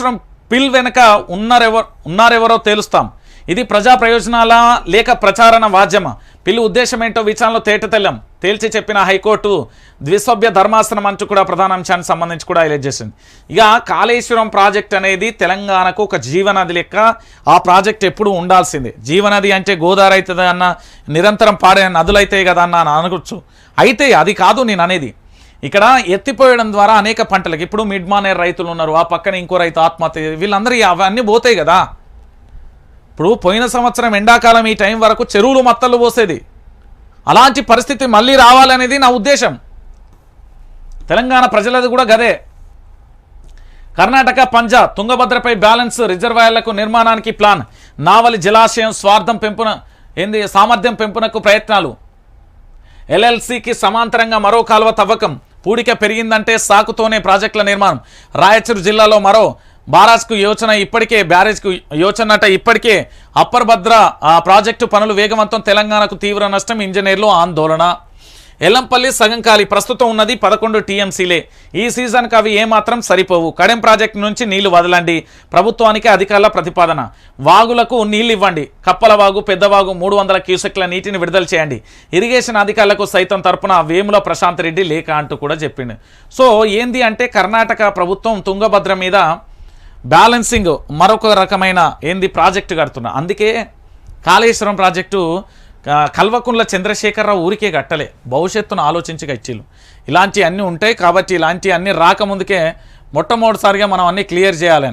కాళేశ్వరం పిల్ వెనుక ఉన్నారెవరు ఉన్నారెవరో తేలుస్తాం. ఇది ప్రజా ప్రయోజనాల లేక ప్రచారణ వాద్యమా? పిల్లి ఉద్దేశం ఏంటో విచారణలో తేటతెల్లం. తేల్చి చెప్పిన హైకోర్టు ద్విసభ్య ధర్మాసనం అంటూ కూడా ప్రధాన అంశానికి సంబంధించి కూడా హైలైట్ చేసింది. ఇక కాళేశ్వరం ప్రాజెక్ట్ అనేది తెలంగాణకు ఒక జీవనది లెక్క. ఆ ప్రాజెక్ట్ ఎప్పుడు ఉండాల్సిందే. జీవనది అంటే గోదావరి అవుతుంది అన్న నిరంతరం పాడే నదులైతే కదా అన్న అని అనవచ్చు అయితే అది కాదు నేను అనేది. ఇక్కడ ఎత్తిపోయడం ద్వారా అనేక పంటలకు ఇప్పుడు మిడ్ మానేర్ రైతులు ఉన్నారు ఆ పక్కన ఇంకో రైతు ఆత్మహత్య వీళ్ళందరూ అవన్నీ పోతాయి కదా. ఇప్పుడు పోయిన సంవత్సరం ఎండాకాలం ఈ టైం వరకు చెరువులు మత్తలు పోసేది. అలాంటి పరిస్థితి మళ్ళీ రావాలనేది నా ఉద్దేశం. తెలంగాణ ప్రజలది కూడా గదే. కర్ణాటక పంజాబ్ తుంగభద్రపై బ్యాలెన్స్ రిజర్వాయర్లకు నిర్మాణానికి ప్లాన్. నావలి జలాశయం స్వార్థం పెంపున ఏంది సామర్థ్యం పెంపునకు ప్రయత్నాలు. ఎల్ఎల్సికి సమాంతరంగా మరో కాలువ తవ్వకం. పూడిక పెరిగిందంటే సాకుతోనే ప్రాజెక్టుల నిర్మాణం. రాయచూరు జిల్లాలో మరో బారాజ్కు యోచన ఇప్పటికే బ్యారేజ్కు యోచనట ఇప్పటికే. అప్పర్ భద్ర ఆ, ప్రాజెక్టు పనులు వేగవంతం తెలంగాణకు తీవ్ర నష్టం ఇంజనీర్లు ఆందోళన. ఎల్లంపల్లి సగం ఖాళీ. ప్రస్తుతం ఉన్నది పదకొండు టీఎంసీలే. ఈ సీజన్కి అవి ఏమాత్రం సరిపోవు. కడెం ప్రాజెక్టు నుంచి నీళ్ళు వదలండి. ప్రభుత్వానికి అధికారుల ప్రతిపాదన. వాగులకు నీళ్ళు ఇవ్వండి కప్పల వాగు పెద్దవాగు మూడు వందల క్యూసెక్ల నీటిని విడుదల చేయండి. ఇరిగేషన్ అధికారులకు సైతం తరపున వేముల ప్రశాంత్ రెడ్డి లేఖ అంటూ కూడా చెప్పిండు. సో ఏంది అంటే కర్ణాటక ప్రభుత్వం తుంగభద్ర మీద బ్యాలెన్సింగ్ మరొక రకమైన ఏంది ప్రాజెక్టు కడుతున్నా. అందుకే కాళేశ్వరం ప్రాజెక్టు కల్వకుంట్ల చంద్రశేఖరరావు ఊరికే కట్టలే. భవిష్యత్తును ఆలోచించి కచ్చిలు ఇలాంటి అన్నీ ఉంటాయి కాబట్టి ఇలాంటి అన్నీ రాకముందుకే మొట్టమొదటిసారిగా మనం అన్నీ క్లియర్ చేయాలని